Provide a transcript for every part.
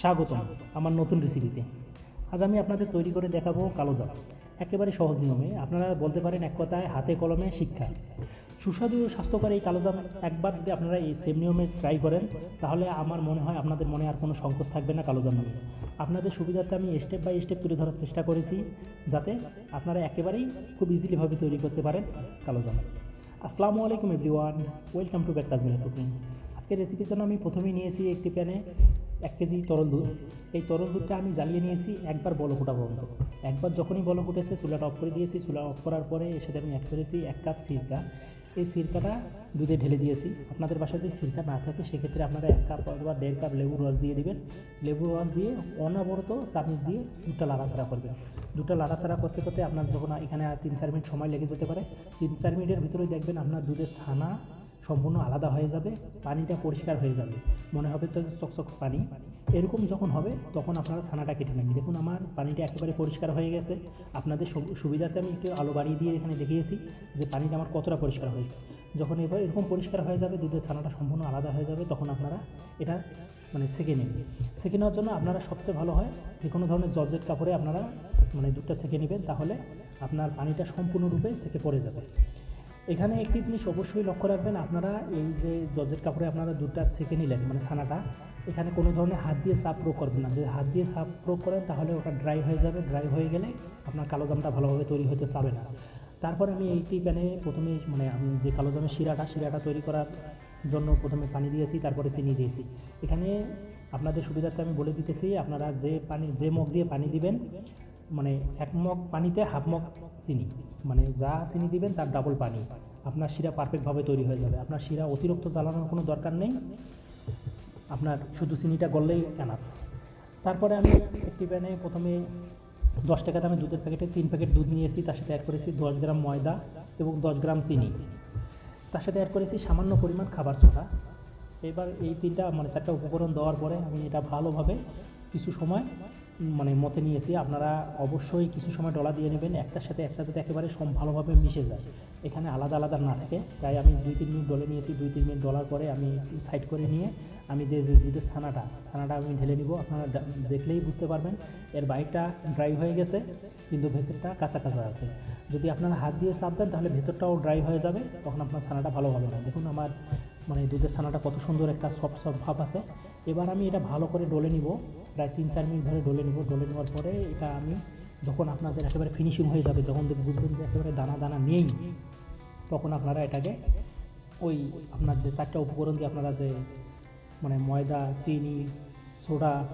স্বাগতম আমার নতুন রেসিপিতে আজ আমি আপনাদের তৈরি করে দেখাবো কালো জাম। একেবারে সহজ নিয়মে আপনারা বলতে পারেন এক কথায় হাতে কলমে শিক্ষা। সুস্বাদু ও স্বাস্থ্যকর এই কালো জাম একবার যদি আপনারা এই সেম নিয়মে ট্রাই করেন, তাহলে আমার মনে হয় আপনাদের মনে আর কোনো সংকোচ থাকবে না কালো জাম নিয়ে। আপনাদের সুবিধার্থে আমি স্টেপ বাই স্টেপ তুলে ধরার চেষ্টা করেছি, যাতে আপনারা একেবারেই খুব ইজিলিভাবে তৈরি করতে পারেন কালো জাম। আসসালামু আলাইকুম everyone welcome to back Tajmira cooking আজকের রেসিপির জন্য আমি প্রথমেই নিয়েছি একটি প্যানে এক কেজি তরল দুধ। এই তরল দুধটা আমি জ্বালিয়ে নিয়েছি, একবার বলক ওঠা পর্যন্ত। একবার যখনই বল ফুটেছে, চুলাটা অফ করে দিয়েছি। চুলা অফ করার পরে এর সাথে আমি অ্যাড করেছি এক কাপ সিরকা। এই সিরকাটা দুধে ঢেলে দিয়েছি। আপনাদের বাসায় যদি সিরকা না থাকে, সেক্ষেত্রে আপনারা এক কাপ অথবা দেড় কাপ লেবুর রস দিয়ে দিবেন। লেবুর রস দিয়ে অনাবরত চামচ দিয়ে দুধটা লাড়াছাড়া করবেন। দুধটা লাড়াছাড়া করতে করতে আপনার যখন এখানে তিন চার মিনিট সময় লেগে যেতে পারে, তিন চার মিনিটের ভিতরেই দেখবেন আপনার দুধের ছানা সম্পূর্ণ আলাদা হয়ে যাবে, পানিটা পরিষ্কার হয়ে যাবে। মনে হবে চকচক পানি। এরকম যখন হবে, তখন আপনারা ছানাটা কেটে নেবেন। দেখুন, আমার পানিটা একেবারে পরিষ্কার হয়ে গেছে। আপনাদের সুবিধাতে আমি একটু আলো বাড়িয়ে দিয়ে এখানে দেখিয়েছি যে পানিটা আমার কতটা পরিষ্কার হয়েছে। যখন এবার এরকম পরিষ্কার হয়ে যাবে, দুধের ছানাটা সম্পূর্ণ আলাদা হয়ে যাবে, তখন আপনারা এটা মানে সেঁকে নেবেন। সেঁকে নেওয়ার জন্য আপনারা সবচেয়ে ভালো হয় যে কোনো ধরনের জর্জেট কাপড়ে আপনারা মানে দুধটা সেঁকে নেবেন, তাহলে আপনার পানিটা সম্পূর্ণরূপে সেঁকে পড়ে যাবে। এখানে একটি জিনিস অবশ্যই লক্ষ্য রাখবেন, আপনারা এই যে জর্জেট কাপড়ে আপনারা দুধটা ছেঁকে নিলেন মানে ছানাটা, এখানে কোনো ধরনের হাত দিয়ে সাপ প্রয়োগ করবেন না। যদি হাত দিয়ে সাপ প্রয়োগ করেন, তাহলে ওটা ড্রাই হয়ে যাবে। ড্রাই হয়ে গেলে আপনার কালো জামটা ভালোভাবে তৈরি হতে চাবে না। তারপরে আমি এইটি প্যানে প্রথমে মানে আমি যে কালো জামের শিরাটা শিরাটা তৈরি করার জন্য প্রথমে পানি দিয়েছি, তারপরে চিনি দিয়েছি। এখানে আপনাদের সুবিধার্থে আমি বলে দিতেছি, আপনারা যে পানি, যে মগ দিয়ে পানি দিবেন মানে এক মগ পানিতে হাফ মগ চিনি মানে যা চিনি দিবেন তার ডাবল পানি। আপনার শিরা পারফেক্টভাবে তৈরি হয়ে যাবে। আপনার শিরা অতিরিক্ত জ্বালানোর কোনো দরকার নেই। আপনার শুধু চিনিটা গললেই এনাফ তারপরে আমি একটি প্যানে প্রথমে দশ টাকা দামে দুধের প্যাকেটে তিন প্যাকেট দুধ নিয়েছি তার সাথে অ্যাড করেছি দশ গ্রাম ময়দা এবং দশ গ্রাম চিনি। তার সাথে অ্যাড করেছি সামান্য পরিমাণ খাবার সোডা। এবার এই তিনটা মানে চারটা উপকরণ দেওয়ার পরে আমি এটা ভালোভাবে কিছু সময় মানে মতে নিয়েছি আপনারা অবশ্যই কিছু সময় ডলা দিয়ে নেবেন, একটার সাথে একটা যাতে একেবারে সম, ভালোভাবে মিশে যায়। এখানে আলাদা আলাদা না থাকে। তাই আমি দুই তিন মিনিট ডলে নিয়েছি, দুই তিন মিনিট ডলার পরে আমি সাইড করে নিয়ে আমি যে দুধের ছানাটা ছানাটা আমি ঢেলে নিব, আপনারা দেখলেই বুঝতে পারবেন। এর বাইকটা ড্রাই হয়ে গেছে, কিন্তু ভেতরটা কাঁচা কাঁচা আছে। যদি আপনারা হাত দিয়ে চাপ দেন, তাহলে ভেতরটাও ড্রাই হয়ে যাবে, তখন আপনার ছানাটা ভালো হবে না। দেখুন আমার মানে দুধের ছানাটা কত সুন্দর একটা সফট সফট ভাব আছে। এবার আমি এটা ভালো করে ডলে নিব। প্রায় তিন চার মিনিট ধরে ডলে নিব। ডলে নেওয়ার পরে এটা আমি যখন আপনাদের একেবারে ফিনিশিং হয়ে যাবে দেখ- বুঝবেন যে একেবারে দানা দানা নেই। তখন আপনারা এটাকে ওই আপনার যে চারটা উপকরণ দিয়ে আপনারা যে মানে ময়দা, চিনি, সোডা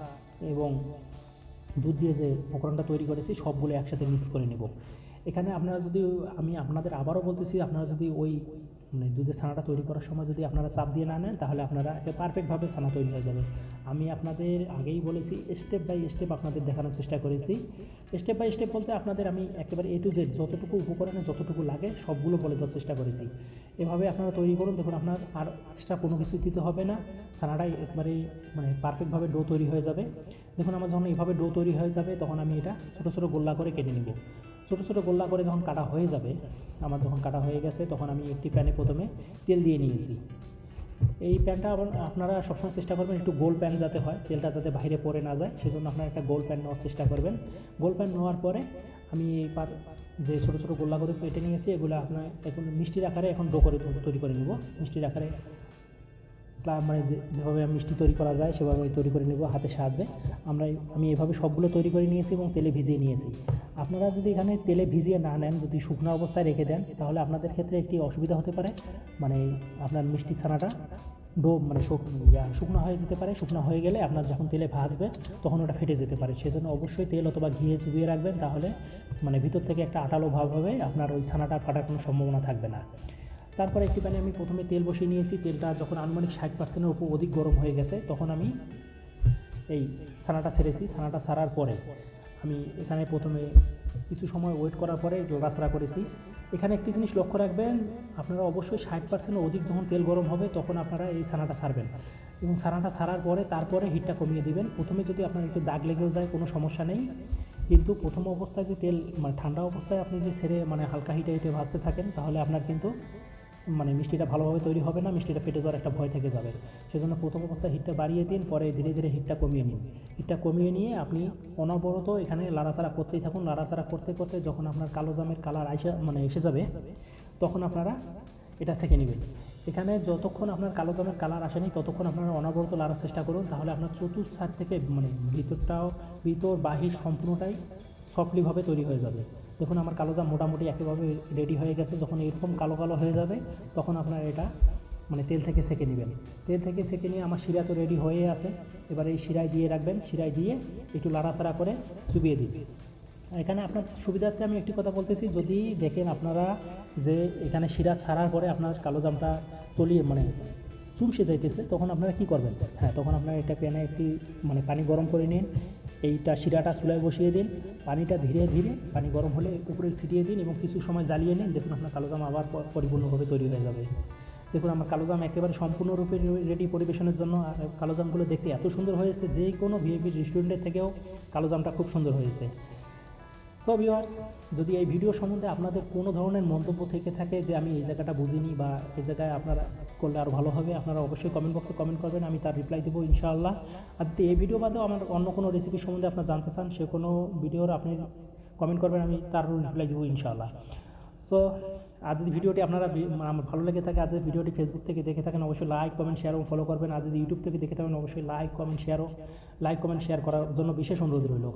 এবং দুধ দিয়ে যে উপকরণটা তৈরি করেছি সবগুলো একসাথে মিক্স করে নেব। এখানে আপনারা যদি আমি আপনাদের আবারও বলতেছি, আপনারা যদি ওই মানে দুধের ছানাটা তৈরি করার সময় যদি আপনারা চাপ দিয়ে না নেন, তাহলে আপনারা পারফেক্টভাবে ছানা তৈরি হয়ে যাবে। আমি আপনাদের আগেই বলেছি স্টেপ বাই স্টেপ আপনাদের দেখানোর চেষ্টা করেছি। স্টেপ বাই স্টেপ বলতে আপনাদের আমি একেবারে এ টু জেড যতটুকু উপকরণে যতটুকু লাগে, সবগুলো বলে দেওয়ার চেষ্টা করেছি। এভাবে আপনারা তৈরি করুন, দেখুন আপনার আর এক্সট্রা কোনো কিছু দিতে হবে না। ছানাটাই একবারে মানে পারফেক্টভাবে ডো তৈরি হয়ে যাবে। দেখুন আমার যখন এইভাবে ডো তৈরি হয়ে যাবে, তখন আমি এটা ছোটো ছোটো গোল্লা করে কেটে নেব। ছোটো ছোটো গোল্লা করে যখন কাটা হয়ে যাবে, আমার যখন কাটা হয়ে গেছে, তখন আমি একটি প্যানে প্রথমে তেল দিয়ে নিয়েছি। এই প্যানটা আবার আপনারা সবসময় চেষ্টা করবেন একটু গোল প্যান যাতে হয়, তেলটা যাতে বাইরে পড়ে না যায়, সেজন্য আপনারা একটা গোল প্যান নেওয়ার চেষ্টা করবেন। গোল প্যান নেওয়ার পরে আমি এই পার যে ছোটো ছোটো গোল্লা করে কেটে নিয়েছি, এগুলো আপনার এখন মিষ্টির আকারে এখন ডো করে তৈরি করে নেব। মিষ্টির আকারে স্লাব মানে যেভাবে মিষ্টি তৈরি করা যায়, সেভাবে তৈরি করে নেব হাতের সাহায্যে। আমরা আমি এভাবে সবগুলো তৈরি করে নিয়েছি এবং তেলে ভিজিয়ে নিয়েছি। আপনারা যদি এখানে তেলে ভিজিয়ে না নেন, যদি শুকনো অবস্থায় রেখে দেন, তাহলে আপনাদের ক্ষেত্রে একটি অসুবিধা হতে পারে। মানে আপনার মিষ্টি ছানাটা ডো মানে শুক- শুকনো হয়ে যেতে পারে। শুকনো হয়ে গেলে আপনার যখন তেলে ভাজবে, তখন ওটা ফেটে যেতে পারে। সেজন্য অবশ্যই তেল অথবা ঘিয়ে চুবিয়ে রাখবেন, তাহলে মানে ভিতর থেকে একটা আটালো ভাব হবে। আপনার ওই ছানাটা ফাটার কোনো সম্ভাবনা থাকবে না। তারপরে একটি প্যানে আমি প্রথমে তেল বসিয়ে নিয়েছি। তেলটা যখন আনুমানিক ষাট পার্সেন্টের উপর অধিক গরম হয়ে গেছে, তখন আমি এই ছানাটা ছেড়েছি। ছানাটা ছাড়ার পরে আমি এখানে প্রথমে কিছু সময় ওয়েট করার পরে লাড়াছাড়া করেছি। এখানে একটি জিনিস লক্ষ্য রাখবেন, আপনারা অবশ্যই ষাট পার্সেন্ট অধিক যখন তেল গরম হবে, তখন আপনারা এই ছানাটা ছাড়বেন। এবং ছানাটা ছাড়ার পরে তারপরে হিটটা কমিয়ে দিবেন। প্রথমে যদি আপনার একটু দাগ লেগেও যায়, কোনো সমস্যা নেই। কিন্তু প্রথম অবস্থায় যে তেল মানে ঠান্ডা অবস্থায় আপনি যে ছেড়ে মানে হালকা হিটে হিটে ভাজতে থাকেন, তাহলে আপনার কিন্তু মানে মিষ্টিটা ভালোভাবে তৈরি হবে না, মিষ্টিটা ফেটে যাওয়ার একটা ভয় থেকে যাবে। সেজন্য প্রথম অবস্থায় হিটটা বাড়িয়ে দিন, পরে ধীরে ধীরে হিটটা কমিয়ে নিন। হিটটা কমিয়ে নিয়ে আপনি অনবরত এখানে লাড়াচাড়া করতেই থাকুন। লাড়াচাড়া করতে করতে যখন আপনার কালো জামের কালার আইসা মানে এসে যাবে, তখন আপনারা এটা সেঁকে নেবেন। এখানে যতক্ষণ আপনার কালো জামের কালার আসেনি, ততক্ষণ আপনারা অনবরত লাড়ার চেষ্টা করুন। তাহলে আপনার চতুর্থ থেকে মানে ভিতরটাও, ভিতর বাহির সম্পূর্ণটাই সফটলিভাবে তৈরি হয়ে যাবে। দেখুন, আমার কালো জাম মোটামুটি একেভাবে রেডি হয়ে গেছে। যখন এরকম কালো কালো হয়ে যাবে, তখন আপনার এটা মানে তেল থেকে সেকে নেবেন। তেল থেকে সেকে নিয়ে আমার শিরা তো রেডি হয়ে আছে। এবার এই শিরায় দিয়ে রাখবেন। শিরায় দিয়ে একটু লাড়াচাড়া করে চুবিয়ে দিন। এখানে আপনার সুবিধার্থে আমি একটি কথা বলতেছি। যদি দেখেন আপনারা যে এখানে শিরা ছাড়ার পরে আপনার কালো জামটা তলিয়ে মানে চুমসে যাইতেছে, তখন আপনারা কি করবেন? হ্যাঁ তখন আপনারা এটা প্যানে একটি মানে পানি গরম করে নিন। এইটা শিরাটা চুলায় বসিয়ে দিন, পানিটা ধীরে ধীরে, পানি গরম হলে উপরে ছিটিয়ে দিন এবং কিছু সময় জ্বালিয়ে নিন। দেখুন আপনার কালো জাম আবার পরিপূর্ণভাবে তৈরি হয়ে যাবে। দেখুন আমার কালো জাম একেবারে সম্পূর্ণরূপে রেডি পরিবেশনের জন্য আর কালো জামগুলো দেখতে এত সুন্দর হয়েছে যে কোনো ভিআইপি রেস্টুরেন্টের থেকেও কালো জামটা খুব সুন্দর হয়েছে। সো ভিউয়ার্স যদি এই ভিডিও সম্বন্ধে আপনাদের কোনো ধরনের মন্তব্য থেকে থাকে যে আমি এই জায়গাটা বুঝিনি বা এই জায়গায় আপনারা করলে আরও ভালো হবে, আপনারা অবশ্যই কমেন্ট বক্সে কমেন্ট করবেন, আমি তার রিপ্লাই দেবো ইনশাআল্লাহ। আর যদি এই ভিডিও বাদেও আমার অন্য কোনো রেসিপি সম্বন্ধে আপনারা জানতে চান, সে কোনো ভিডিওর আপনি কমেন্ট করবেন, আমি তার রিপ্লাই দেবো ইনশাআল্লাহ। সো আজ যদি ভিডিওটি আপনারা আমার ভালো লেগে থাকে, আজ ভিডিওটি ফেসবুক থেকে দেখে থাকেন, অবশ্যই লাইক কমেন্ট শেয়ার এবং ফলো করবেন। আর যদি ইউটিউব থেকে দেখে থাকেন, অবশ্যই লাইক কমেন্ট শেয়ারও লাইক কমেন্ট শেয়ার করার জন্য বিশেষ অনুরোধ রইল।